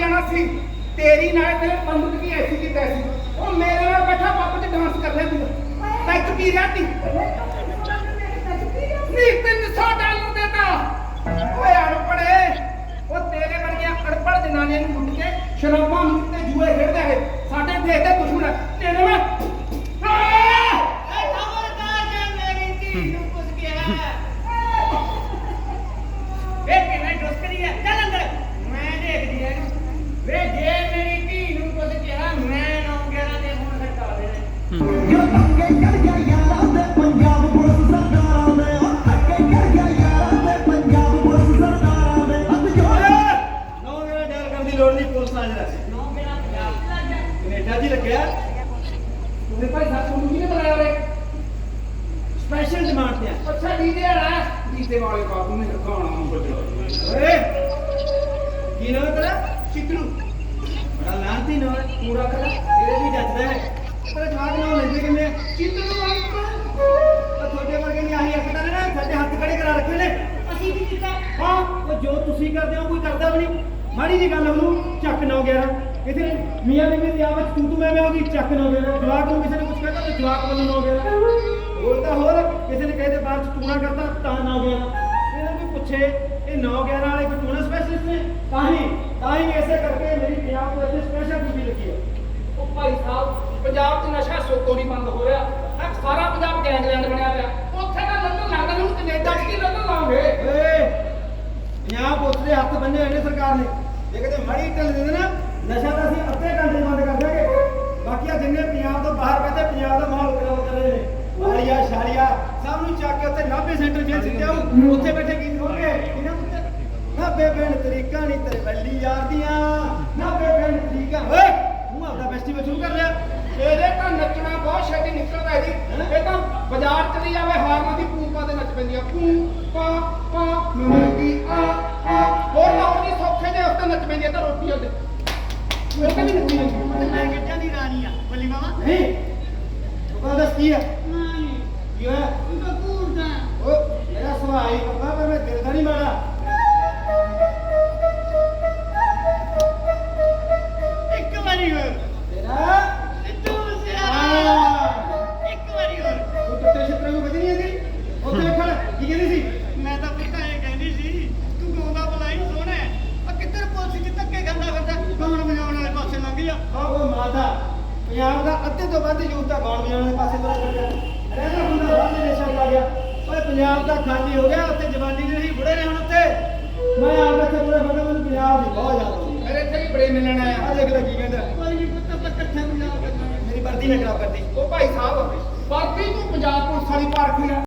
ਜਾਣਾ ਸੀ। ਤੇਰੀ ਨਾਲ ਤੇ ਬੰਦੂਕ ਕੀ ਐਸੀ ਕੀ ਤੈਸੀ ਉਹ ਮੇਰੇ ਨਾਲ ਬੈਠਾ ਪੱਪ ਚ ਡਾਂਸ ਕਰ ਰਿਹਾ ਸੀ? ਟੈਕ ਕੀ ਰਹਤੀ ਨੀ 300 ਡਾਲਰ ਦੇਤਾ ਓਏ ਅੜਪੜੇ ਉਹ ਤੇਰੇ ਵਰਗੀਆਂ ਅੜਪੜ ਜਨਾਨੀਆਂ ਨੂੰ ਲੁੱਟ ਕੇ ਸ਼ਰਾਬਾਂ ਨੂੰ ਤੇ ਜੂਏ ਖੇਡਦੇ ਹੈ। ਸਾਡੇ ਦੇਸ਼ ਦੇ ਦੁਸ਼ਮਣ। ਤੇਰੇ ਮੈਂ! ਵੇ ਹੈ? ਲੱਗਿਆ? ਉਹਨੇ ਭਾਈ ਸਾਹਿਬ ਤੁਹਾਨੂੰ ਕਿਹਨੇ ਬੁਲਾਇਆ ਰੇ ਸਪੈਸ਼ਲ ਡਿਮਾਂਡ ਤੇ ਆ। ਅੱਛਾ, ਡੀਜੇ ਵਾਲਾ ਡੀਜੇ ਵਾਲੇ ਬਾਬੂ ਨੇ ਰਖਾਉਣਾ ਨੂੰ ਬਜੋ ਓਏ, ਕੀ ਨਾਮ ਤੇਰਾ? ਚਿੱਤਰੂ। ਬੜਾ ਲਾਂਤੀ ਨਾਮ ਪੂਰਾ ਕਰ ਤੇਰੇ ਵੀ ਜੱਜਦਾ ਹੈ। ਤੇਰਾ ਜਵਾਕ ਨਾਮ ਲੈਂਦੇ ਕਿੰਨੇ ਚਿੱਤਰੂ ਅੰਕਲ ਤੁਹਾਡੇ ਵਰਗੇ ਨਹੀਂ ਆਹੀ ਅੱਖਾਂ ਨੇ ਨਾ ਸਾਡੇ ਹੱਥ ਖੜੇ ਕਰਾ ਰੱਖੇ ਨੇ। ਅਸੀਂ ਕੀ ਕੀਤਾ? ਹਾਂ, ਉਹ ਜੋ ਤੁਸੀਂ ਕਰਦੇ ਹੋ ਕੋਈ ਕਰਦਾ ਵੀ ਨਹੀਂ। ਮਾੜੀ ਜੀ ਗੱਲ ਉਹਨੂੰ ਚੱਕ ਨਾ ਗਿਆ ਇਥੇ ਮੀਆਂ ਬੀਬੀ ਦੀ ਆਵਾਜ਼ ਤੂੰ ਤੂੰ ਮੈਂ ਮੈਂ ਹੋ ਗਈ ਚੱਕ ਨਾ ਗਿਆ ਜਵਾਕ ਨੂੰ ਕਿਸੇ ਨੇ ਕੁਝ ਕਹਿੰਦਾ ਤੇ ਜਵਾਕ ਵੱਲੋਂ ਨਾ ਗਿਆ ਹੋਰ ਤਾਂ ਹੋਰ ਕਿਸੇ ਨੇ ਕਹੇ ਤੇ ਬਾਅਦ ਚ ਟੂਣਾ ਕਰਤਾ ਤਾਂ ਨਾ ਗਿਆ ਇਹਨਾਂ ਕੋਈ ਪੁੱਛੇ ਇਹ 911 ਵਾਲੇ ਕੋਈ ਟੂਣਾ ਸਪੈਸ਼ਲਿਸਟ ਨੇ ਤਾਂ ਹੀ ਤਾਂ ਹੀ ਇਸੇ ਕਰਕੇ ਮੇਰੀ ਪੰਜਾਬ ਤੋਂ ਇੱਥੇ ਸਪੈਸ਼ਲ ਡਿਊਟੀ ਲੱਗੀ ਹੈ। ਉਹ ਭਾਈ ਸਾਹਿਬ ਪੰਜਾਬ 'ਚ ਨਸ਼ਾ ਸੋਤੋਂ ਨਹੀਂ ਬੰਦ ਹੋ ਰਿਹਾ। ਇਹ ਸਾਰਾ ਪੰਜਾਬ ਗੈਂਗਲੈਂਡ ਬਣਿਆ ਪਿਆ। ਉੱਥੇ ਤਾਂ ਲੱਲੂ ਲੱਗਦਾ ਨੂੰ ਕੈਨੇਡਾ 'ਚ ਕੀ ਲੱਲੂ ਲਾਉਂਗੇ? ਓਏ ਪੰਜਾਬ ਦੇ ਹੱਥ ਬੰਨੇ ਹੋਏ ਨੇ ਸਰਕਾਰ ਨੇ। ਜੇ ਕਿਤੇ ਮੜੀ ਢਿੱਲ ਦੇ ਦੇ ਨਾ ਨਸ਼ਾ ਤਾਂ ਅਸੀਂ ਅੱਧੇ ਘੰਟੇ ਬੰਦ ਕਰ ਦਿਆਂਗੇ। ਬਾਕੀ ਆ ਜਿੰਨੇ ਪੰਜਾਬ ਤੋਂ ਬਾਹਰ ਕਹਿੰਦੇ ਪੰਜਾਬ ਦਾ ਮਾਹੌਲ ਖਰਾਬ ਕਰ ਰਹੇ ਨੇ ਵਾਲੀਆ ਸ਼ਾਲੀਆ ਸਭ ਨੂੰ ਚੱਕ ਕੇ ਉੱਥੇ 90 ਸੈਂਟਰ ਜੇਲ੍ਹ ਸਿੱਟਿਆ। ਉੱਥੇ ਬੈਠੇ ਕੀ ਹੋਣਗੇ ਇਹਨਾਂ ਨੂੰ ਨਾਬੇ ਪਿੰਡ ਤਰੀਕਾ ਨਹੀਂ ਤੇਰੇ ਬੱਲੀ ਯਾਰ ਦੀਆਂ। ਨਾਬੇ ਪਿੰਡ ਤਰੀਕਾ। ਓਏ ਤੂੰ ਆਪਦਾ ਫੈਸਟੀਵਲ ਸ਼ੁਰੂ ਕਰ ਲਿਆ। ਇਹਦੇ ਤਾਂ ਨੱਚਣਾ ਬਹੁਤ ਛੇਤੀ ਨਿਕਲਦਾ ਹੈ ਜੀ। ਇਹ ਤਾਂ ਬਾਜ਼ਾਰ ਚਲੀ ਜਾਵੇ ਹਾਰਮਾਂ ਦੀ ਪੂਪਾ ਤੇ ਨੱਚ ਪੈਂਦੀ ਆ ਪੂ ਪਾ ਪਾ ਮੰਗੀ ਆ ਆ। ਹੋਰ ਉਹਦੀ ਸੌਖੇ ਦੇ ਉੱਤੇ ਨੱਚ ਪੈਂਦੀ ਆ ਤਾਂ ਰੋਟੀ ਉਹਦੇ ਉਹ ਕਹਿੰਦੀ ਨੱਚੀ ਜਾਂਦੀ ਮੈਂ ਗੱਜਾਂ ਦੀ ਰਾਣੀ ਆ ਬੱਲੀ ਮਾਮਾ ਨਹੀਂ ਤੂੰ ਕਹਿੰਦਾ ਦੱਸ ਕੀ ਆ। ਨਹੀਂ। ਕੀ ਹੋਇਆ? ਤੂੰ ਤਾਂ ਕੂਰਦਾ ਓ ਮੇਰਾ ਸੁਭਾਅ ਹੀ ਪੱਕਾ ਪਰ ਮੈਂ ਦਿਲ ਦਾ ਨਹੀਂ ਮਾੜਾ। ਪੰਜਾਬ ਦਾ ਅੱਧੇ ਤੋਂ ਵੱਧ ਯੂਥ ਦਾ ਗਾਉਣ ਵਜਾਉਣ ਦੇ ਪਾਸੇ ਤੁਰਿਆ ਫਿਰਦਾ ਰਹਿੰਦਾ ਹੁੰਦਾ ਬਾਹਰ ਦੇ ਦੇਸ਼ਾਂ 'ਚ ਆ ਗਿਆ। ਓਏ ਪੰਜਾਬ ਦਾ ਖਾਲੀ ਹੋ ਗਿਆ ਉੱਥੇ ਜਵਾਨੀ ਦੇ ਨਹੀਂ ਬੁੜੇ ਨੇ ਹੁਣ ਉੱਥੇ। ਮੈਂ ਆਪ ਇੱਥੇ ਪੂਰੇ ਫਿਰਦਾ ਮੈਨੂੰ ਪੰਜਾਬ ਦੀ ਬਹੁਤ ਯਾਦ ਆਉਂਦੀ ਮੇਰੇ ਇੱਥੇ ਵੀ ਬੜੇ ਮਿਲਣ ਆਇਆ ਆ। ਦੇਖ ਲੈ ਕੀ ਕਹਿੰਦਾ। ਕੋਈ ਨਹੀਂ ਪੁੱਤ ਆਪਾਂ ਇਕੱਠੇ ਪੰਜਾਬ ਕਰਨਾ ਮੇਰੀ ਵਰਦੀ ਨਾ ਖਰਾਬ ਕਰਦੀ ਉਹ ਭਾਈ ਸਾਹਿਬ ਵਰਦੀ ਤੂੰ ਪੰਜਾਬ ਪੁਲਿਸ ਵਾਲੀ ਪਾਰਟੀ ਆ